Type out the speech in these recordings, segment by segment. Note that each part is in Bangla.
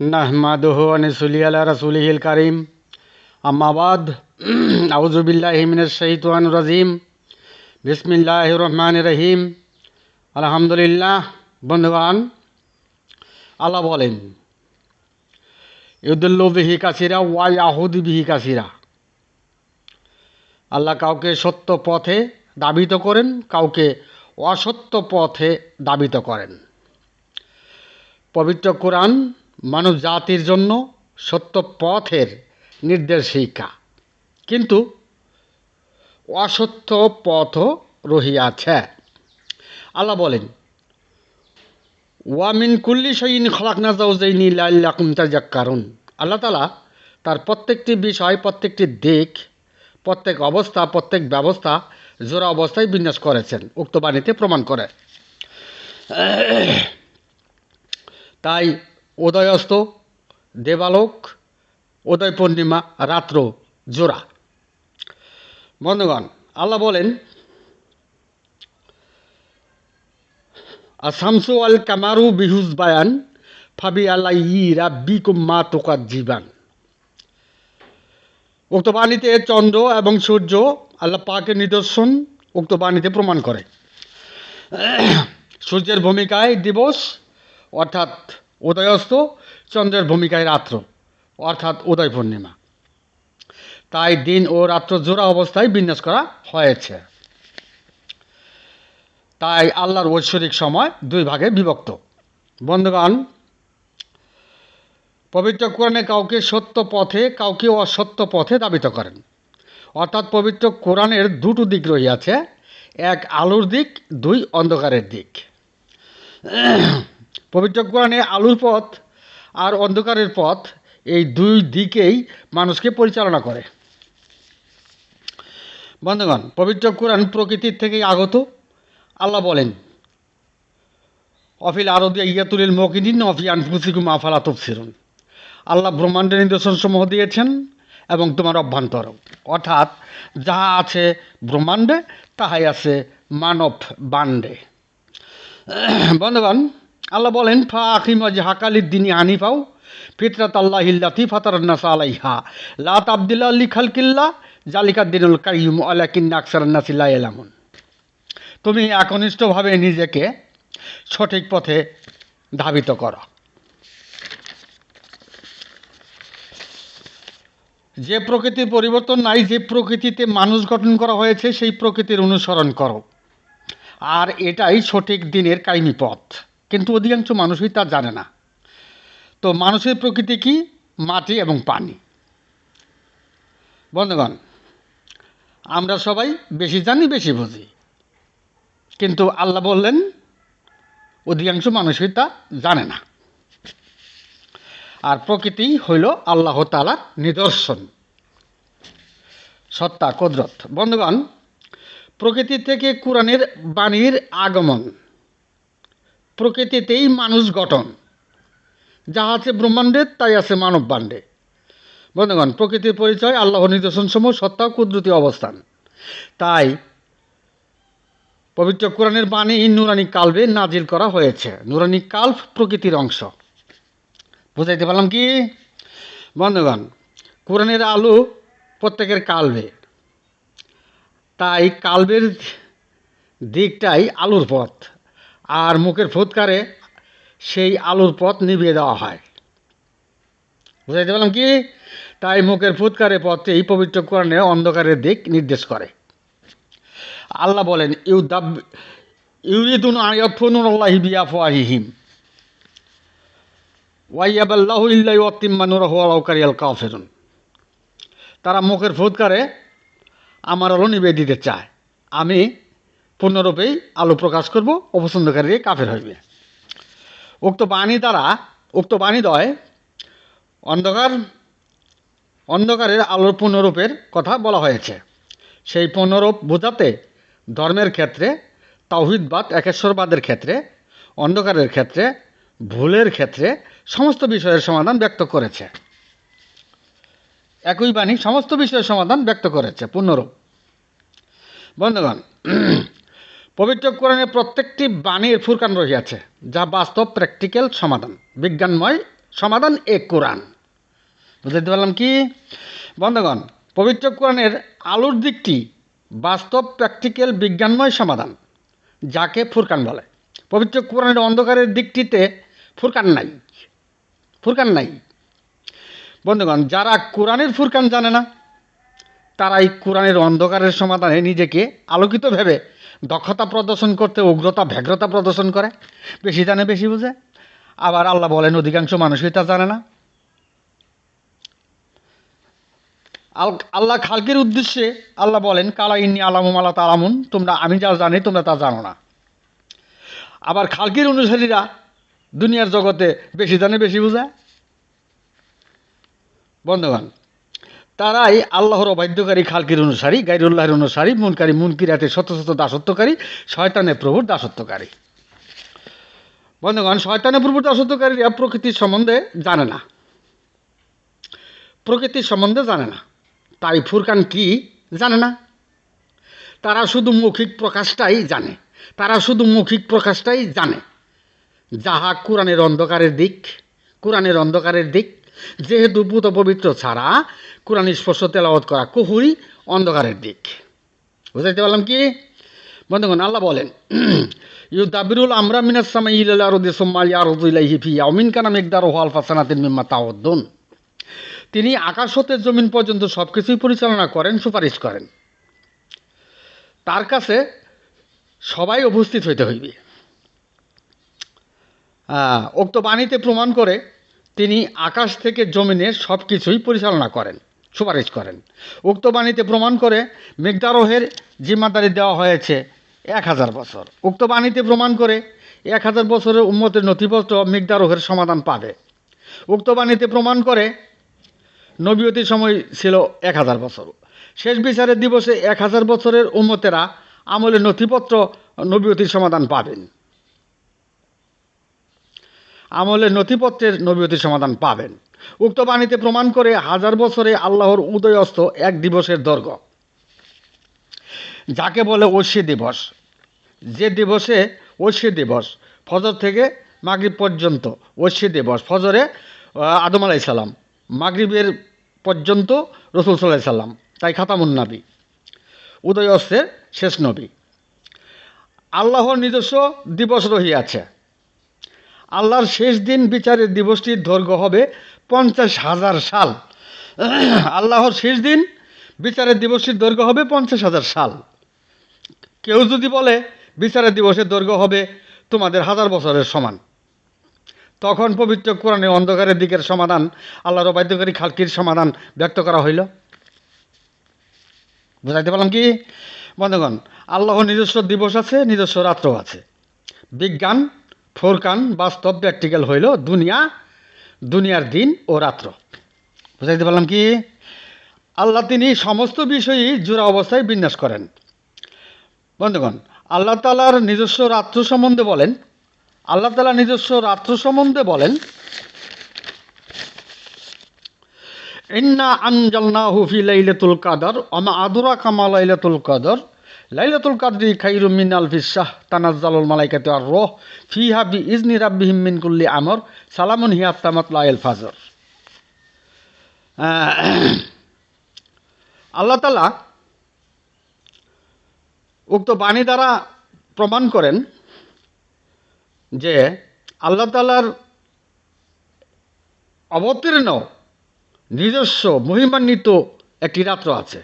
নাহমাদুহু আনিসুলি আলা রাসুলিহিল কারিম আম্মাবাদ আউজুবিল্লাহি মিনাশ শাইতানির রাজিম বিসমিল্লাহির রহমানির রহিম আলহামদুলিল্লাহ বন্ধুগণ, আল্লাহ বলেন, ইউদুল্লু বিহি কাসিরা ওয়া ইয়াহুদি বিহি কাসিরা। আল্লাহ কাউকে সত্য পথে দাবিত করেন, কাউকে অসত্য পথে দাবিত করেন। পবিত্র কোরআন মানব জাতির জন্য সত্য পথের নির্দেশিকা কিন্তু অসত্য পথও রহিয়াছে। আল্লাহ বলেন ওয়ামিন কুল্লি সঈন খলাকনা জাউজাইনি লাল্লাকুম কারণ আল্লাহ তালা তার প্রত্যেকটি বিষয়, প্রত্যেকটি দিক, প্রত্যেক অবস্থা, প্রত্যেক ব্যবস্থা জোড়া অবস্থায় বিন্যাস করেছেন, উক্ত বাণীতে প্রমাণ করে। তাই উদয়স্ত, দেবালোক উদয় পূর্ণিমা রাত্র, জোড়া। বন্ধুগণ, আল্লাহ বলেন, আসামসু আল কামারু বিহুজ বায়ান, ফাবি আল্লাহ ইরা বিকুম মা তোকার জীবান উক্ত বাণীতে চন্দ্র এবং সূর্য আল্লাহ পাকের নিদর্শন উক্ত বাণীতে প্রমাণ করে। সূর্যের ভূমিকায় দিবস, অর্থাৎ উদয়স্ত চন্দ্রের ভূমিকায় রাত্র, অর্থাৎ উদয় পূর্ণিমা। তাই দিন ও রাত্র জোড়া অবস্থায় বিন্যাস করা হয়েছে। তাই আল্লাহর ঐশ্বরিক সময় দুই ভাগে বিভক্ত। বন্ধুগণ, পবিত্র কোরআনে কাউকে সত্য পথে, কাউকে অসত্য পথে দাবিত করেন। অর্থাৎ পবিত্র কোরআনের দুটো দিক রহিয়াছে, এক আলোর দিক, দুই অন্ধকারের দিক। পবিত্র কোরআনে আলুর পথ আর অন্ধকারের পথ, এই দুই দিকেই মানুষকে পরিচালনা করে। বন্ধুগণ, পবিত্র কোরআন প্রকৃতির থেকেই আগত। আল্লাহ বলেন, অফিল আরদিয়া ইয়াতুলিল মকিদিন অফি আনফুসিকুম আফালা তফসিরুন আল্লাহ ব্রহ্মাণ্ডের নিদর্শনসমূহ দিয়েছেন এবং তোমার অভ্যন্তর। অর্থাৎ যাহা আছে ব্রহ্মাণ্ডে, তাহাই আছে মানব বাণ্ডে। বন্ধুগণ আল্লাহ বলেন ফা আকিম হাকালির দিনী হানিফাও ফিতরাত আল্লাহ ইল্লাতি ফাতারান্নাস আলাইহা। লা তাবদিল্লা আল্লি খালকিল্লা জালিকা দিনুল কাইম আলাকিন্না আকসারান্নাসিল্লা এলামুন তুমি একনিষ্ঠভাবে নিজেকে সঠিক পথে ধাবিত করো। যে প্রকৃতির পরিবর্তন নাই, যে প্রকৃতিতে মানুষ গঠন করা হয়েছে, সেই প্রকৃতির অনুসরণ করো। আর এটাই সঠিক দিনের কাইমি পথ কিন্তু অধিকাংশ মানুষই তা জানে না। তো মানুষের প্রকৃতি কি? মাটি এবং পানি। বন্ধুগণ, আমরা সবাই বেশি জানি, বেশি বুঝি। কিন্তু আল্লাহ বললেন, অধিকাংশ মানুষই তা জানে না। আর প্রকৃতি হইল আল্লাহ তালার নিদর্শন। সত্তা, কদরত। বন্ধুগণ, প্রকৃতি থেকে কোরআনের বাণীর আগমন প্রকৃতিতেই মানুষ গঠন। যা আছে ব্রহ্মাণ্ডের, তাই আছে মানব বাণ্ডে বন্ধুগণ, প্রকৃতির পরিচয় আল্লাহ নিদর্শনসমূহ সত্তা কুদরতি অবস্থান। তাই পবিত্র কোরআনের বাণী নুরানি কালবে নাজিল করা হয়েছে। নুরানি কাল্প প্রকৃতির অংশ। বুঝাইতে পারলাম কি? বন্ধুগণ, কোরআনের আলো প্রত্যেকের কালবে। তাই কালবের দিকটাই আলুর পথ। আর মুখের ফুৎকারে সেই আলুর পথ নিভিয়ে দেওয়া হয়। বুঝাইতে পারলাম কি? তাই মুখের ফুৎকারে পথেই পবিত্র কোরআনে অন্ধকারের দিক নির্দেশ করে। আল্লাহ বলেন ইউ দাব ইউরিদুন আয়াফুনুন আল্লাহ বিয়াফওয়াহিহিম ওয়াইয়াবাল্লাহু ইল্লা ইউত্তিম্মানুরাহু আলাউ কারিয়াল কাফিরুন। তারা মুখের ফুৎকারে আমার আলো নিবে দিতে চায়। আমি পূর্ণরূপেই আলো প্রকাশ করব অপছন্দকারী কাফের হইবে। উক্ত বাণী দ্বারা, উক্ত বাণী দয় অন্ধকার, অন্ধকারের আলোর পূর্ণরূপের কথা বলা হয়েছে। সেই পূর্ণরূপ বোঝাতে ধর্মের ক্ষেত্রে, তাওহিদবাদ একেশ্বরবাদের ক্ষেত্রে, অন্ধকারের ক্ষেত্রে, ভুলের ক্ষেত্রে সমস্ত বিষয়ের সমাধান ব্যক্ত করেছে। একই বাণী সমস্ত বিষয়ের সমাধান ব্যক্ত করেছে পূর্ণরূপ বন্ধুগণ পবিত্র কোরআনের প্রত্যেকটি বাণীর ফুরকান রহিয়াছে, যা বাস্তব প্র্যাকটিক্যাল সমাধান, বিজ্ঞানময় সমাধান এ কোরআন। বুঝতে পারলাম কি? বন্ধগণ, পবিত্র কোরআনের আলোর দিকটি বাস্তব প্র্যাকটিক্যাল বিজ্ঞানময় সমাধান, যাকে ফুরকান বলে। পবিত্র কোরআনের অন্ধকারের দিকটিতে ফুরকান নাই ফুরকান নাই। বন্ধুগণ, যারা কোরআনের ফুরকান জানে না, তারাই কোরআনের অন্ধকারের সমাধানে নিজেকে আলোকিত ভেবে দক্ষতা প্রদর্শন করতে উগ্রতা ব্যগ্রতা প্রদর্শন করে। বেশি জানে, বেশি বুঝে। আবার আল্লাহ বলেন, অধিকাংশ মানুষই তা জানে না। আল- আল্লাহ খালকির উদ্দেশ্যে আল্লাহ বলেন, কালা ইন্নি আলামুম আল্লাহ তালামুন তোমরা, আমি যা জানি, তোমরা তা জানো না। আবার খালকির অনুসারীরা দুনিয়ার জগতে বেশি জানে, বেশি বোঝায় বন্ধুগণ তারাই আল্লাহর অবাধ্যকারী খালকির অনুসারী, গাইরুল্লাহর অনুসারী, মুনকারী মুনকিরাতে শত শত দাসত্বকারী শয়তানের প্রভুর দাসত্বকারী। বন্ধুগণ শয়তানের প্রভুর দাসত্বকারীরা প্রকৃতির সম্বন্ধে জানে না। প্রকৃতির সম্বন্ধে জানে না। তাই ফুরকান কি জানে না? তারা শুধু মৌখিক প্রকাশটাই জানে। তারা শুধু মৌখিক প্রকাশটাই জানে। যাহা কোরআনের অন্ধকারের দিক, কোরআনের অন্ধকারের দিক, যেহেতু পুত পবিত্র ছাড়া কোরআন স্পর্শ তেলাওয়াত করা কুহুরি অন্ধকারের দিক। বুঝাইতে পারলাম কি? বন্ধুগণ, আল্লাহ বলেন ইউ দাবিরুল আমরা মিনাস সামাই ইলাল আরদি সুম্মা ইয়ারদু ইলাইহি ফি ইয়াউমিন কানা মিকদারুহু আলফা সানাতিন মিম্মা তাউদ্দুন। তিনি আকাশ হতে জমিন পর্যন্ত সব কিছুই পরিচালনা করেন, সুপারিশ করেন। তার কাছে সবাই উপস্থিত হইতে হইবে। উক্ত বাণীতে প্রমাণ করে তিনি আকাশ থেকে জমিনের সব কিছুই পরিচালনা করেন। সুপারিশ করেন। উক্ত বাণীতে প্রমাণ করে মেঘদারোহের জিম্মাদারি দেওয়া হয়েছে এক হাজার বছর। উক্ত বাণীতে প্রমাণ করে এক হাজার বছরের উন্মতের নথিপত্র মেঘদারোহের সমাধান পাবে। উক্ত বাণীতে প্রমাণ করে নবীয়তির সময় ছিল এক হাজার বছর। শেষ বিচারের দিবসে এক হাজার বছরের উন্মতেরা আমলের নথিপত্র নবীয়তির সমাধান পাবেন। আমলের নথিপত্রের নবীয়তির সমাধান পাবেন। উক্ত বাণীতে প্রমাণ করে হাজার বছরে আল্লাহর উদয় অস্ত এক দিবসের দৈর্ঘ্য। যাকে বলে ঐশী দিবস। যে দিবসে ঐশী দিবস, ফজর থেকে মাগরিব পর্যন্ত ঐশী দিবস, ফজরে আদম আলাই সাল্লাম মাগরিবের পর্যন্ত রসুল সাল্লাহ সাল্লাম, তাই খাতামুন নাবি উদয় অস্তের শেষ নবী। আল্লাহর নিজস্ব দিবস রহিয়াছে। আল্লাহর শেষ দিন বিচারের দিবসটির দৈর্ঘ্য হবে পঞ্চাশ হাজার সাল। আল্লাহর শেষ দিন, বিচারের দিবসের দৈর্ঘ্য হবে পঞ্চাশ হাজার সাল। কেউ যদি বলে, বিচারের দিবসের দৈর্ঘ্য হবে তোমাদের হাজার বছরের সমান। তখন পবিত্র কোরআনে অন্ধকারের দিকের সমাধান, আল্লাহর বাধ্যকারী খালকির সমাধান ব্যক্ত করা হইল। বুঝাইতে পারলাম কি? বন্ধুগণ, আল্লাহর নিজস্ব দিবস আছে, নিজস্ব রাত্র আছে। বিজ্ঞান, ফোরকান, বাস্তব, প্র্যাকটিক্যাল হইল দুনিয়া দুনিয়ার দিন ও রাত্র। বুঝাইতে পারলাম কি? আল্লাহ তিনি সমস্ত বিষয়ই জোড়া অবস্থায় বিন্যাস করেন। বন্ধুগণ, আল্লাহ তালার নিজস্ব রাত্র সম্বন্ধে বলেন, আল্লাহ তালা নিজস্ব রাত্র সম্বন্ধে বলেন, ইন্না আনজালনা হুফি লাইলাতুল কাদর আমা আদুরা কামা লাইলাতুল কাদর, লাইলাতুল কাদরি খাইরুম মিন আলফিস শাহ, তানাজ্জালুল মালাইকাতু আর রূহ, ফিহা বি ইজনি রাব্বিহিম মিন কুল্লি আমর সালামুন হিয়া তামাত লাইল ফাজর। আল্লাহ তালা উক্ত বাণী দ্বারা প্রমাণ করেন যে আল্লাহ তালার অবতীর্ণ, নিজস্ব, মহিমান্বিত একটি রাত্র আছে।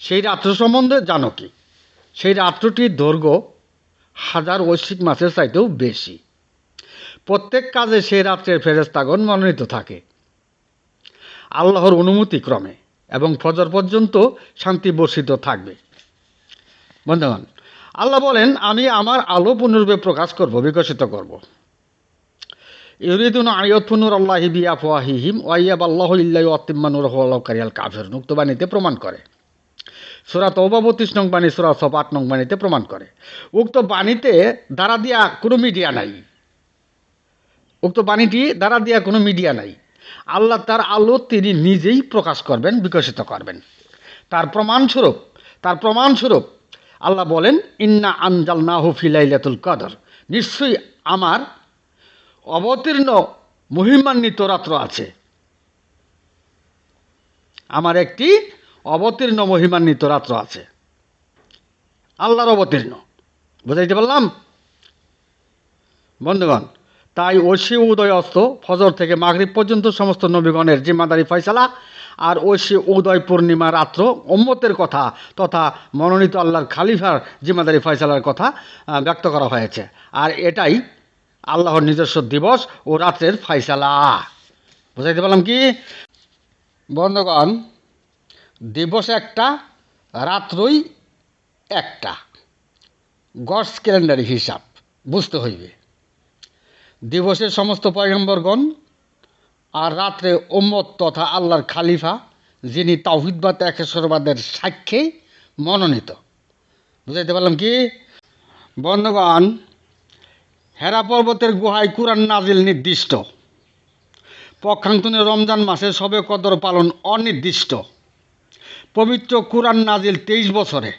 সেই রাত্র সম্বন্ধে জানো কি? সেই রাত্রটির দৈর্ঘ্য হাজার ঐশ্বিক মাসের চাইতেও বেশি। প্রত্যেক কাজে সে রাত্রের ফেরেস্তাগণ মনোনীত থাকে। আল্লাহর অনুমতি ক্রমে এবং ফজর পর্যন্ত শান্তি বর্ষিত থাকবে। বন্ধুগণ, আল্লাহ বলেন, আমি আমার আলো পুনর্বে প্রকাশ করব, বিকশিত করব। ইউরিদুন আয়তফুনুর আল্লাহি বিয়া ফোয়াহিহিম ওয়াইয়াব আল্লাহ ইল্লাই অতিম্মানুর কারিয়াল কাফের মুক্ত বাণীতে প্রমাণ করে। সুরা তৌবা বত্রিশ নং বাণী, সুরা সব আট নং বাণীতে প্রমাণ করে। উক্ত বাণীতে দ্বারা দিয়া কোনো মিডিয়া নাই। উক্ত বাণীটি দ্বারা দিয়া কোনো মিডিয়া নাই। আল্লাহ তার আলো তিনি নিজেই প্রকাশ করবেন, বিকশিত করবেন। তার প্রমাণস্বরূপ তার প্রমাণস্বরূপ আল্লাহ বলেন, ইন্না আনজাল নাহু ফিলাইলাতুল কদর। নিশ্চয়ই আমার অবতীর্ণ, মহিমান্বিত রাত্র আছে। আমার একটি অবতীর্ণ, মহিমান্বিত রাত্র আছে। আল্লাহর অবতীর্ণ। বুঝাইতে পারলাম? বন্ধুগণ তাই ঐশী উদয় অস্ত ফজর থেকে মাগরিব পর্যন্ত সমস্ত নবীগণের জিম্মাদারি ফয়সালা আর ঐশী উদয় পূর্ণিমা রাত্র উম্মতের কথা তথা মনোনীত আল্লাহর খালিফার জিম্মাদারি ফয়সালার কথা ব্যক্ত করা হয়েছে। আর এটাই আল্লাহর নিজস্ব দিবস ও রাত্রের ফয়সালা। বুঝাইতে পারলাম কি? বন্ধুগণ, দিবস একটা, রাত্রই একটা। গডস ক্যালেন্ডারি হিসাব, বুঝতে হইবে। দিবসের সমস্ত পয়গম্বরগণ আর রাত্রে ওম্মত তথা আল্লাহর খালিফা, যিনি তাওহিদবাদ একেশ্বরবাদের সাক্ষ্যে মনোনীত। বুঝাইতে পারলাম কি? বন্ধুগণ, হেরা পর্বতের গুহায় কুরআন নাজিল নির্দিষ্ট। পক্ষান্তনে রমজান মাসে সবে কদর পালন অনির্দিষ্ট। পবিত্র কুরআন নাজিল তেইশ বছরে।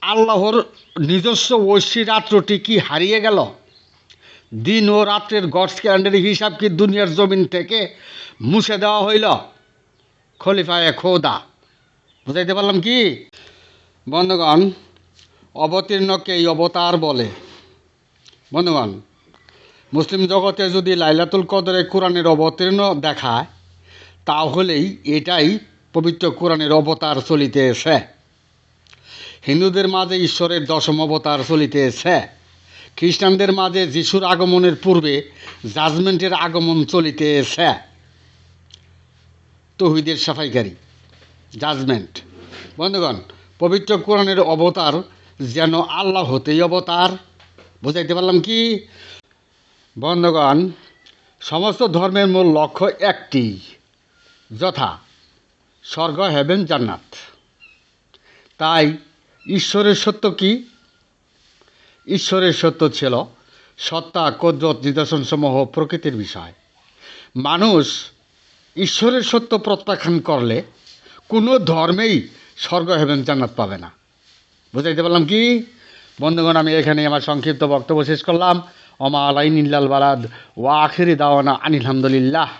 আল্লাহর নিজস্ব ঐশী রাত্রটি কি হারিয়ে গেল? দিন ও রাত্রের গডস ক্যালেন্ডারি হিসাব কি দুনিয়ার জমিন থেকে মুছে দেওয়া হইল? খলিফায়ে খোদা। বুঝাইতে পারলাম কি? বন্ধুগণ অবতীর্ণকে এই অবতার বলে? বন্ধুগণ, মুসলিম জগতে যদি লাইলাতুল কদরে কোরআনের অবতীর্ণ দেখায়, তাহলেই এটাই পবিত্র কোরআনের অবতার চলিতেছে। হিন্দুদের মাঝে ঈশ্বরের দশম অবতার চলিতেছে। খ্রিস্টানদের মাঝে যিশুর আগমনের পূর্বে জাজমেন্টের আগমন চলিতেছে। তহিদের সাফাইকারী, জাজমেন্ট। বন্ধুগণ, পবিত্র কোরআনের অবতার যেন আল্লাহ হতেই অবতার। বুঝাইতে পারলাম কি? বন্ধুগণ, সমস্ত ধর্মের মূল লক্ষ্য একটি, যথা, স্বর্গ, হেভেন, জান্নাত। তাই ঈশ্বরের সত্য কি? ঈশ্বরের সত্য ছিল সত্তা, কদরত, নিদর্শনসমূহ প্রকৃতির বিষয়। মানুষ ঈশ্বরের সত্য প্রত্যাখ্যান করলে কোনো ধর্মেই স্বর্গ, হেভেন, জান্নাত পাবে না। বুঝাইতে পারলাম কি? বন্ধুগণ, আমি এখানে আমার সংক্ষিপ্ত বক্তব্য শেষ করলাম। অমা আলাইন ইল্লাল বালাদ, ওয়া আখিরি দাওয়ানা আনিলহামদুলিল্লাহ।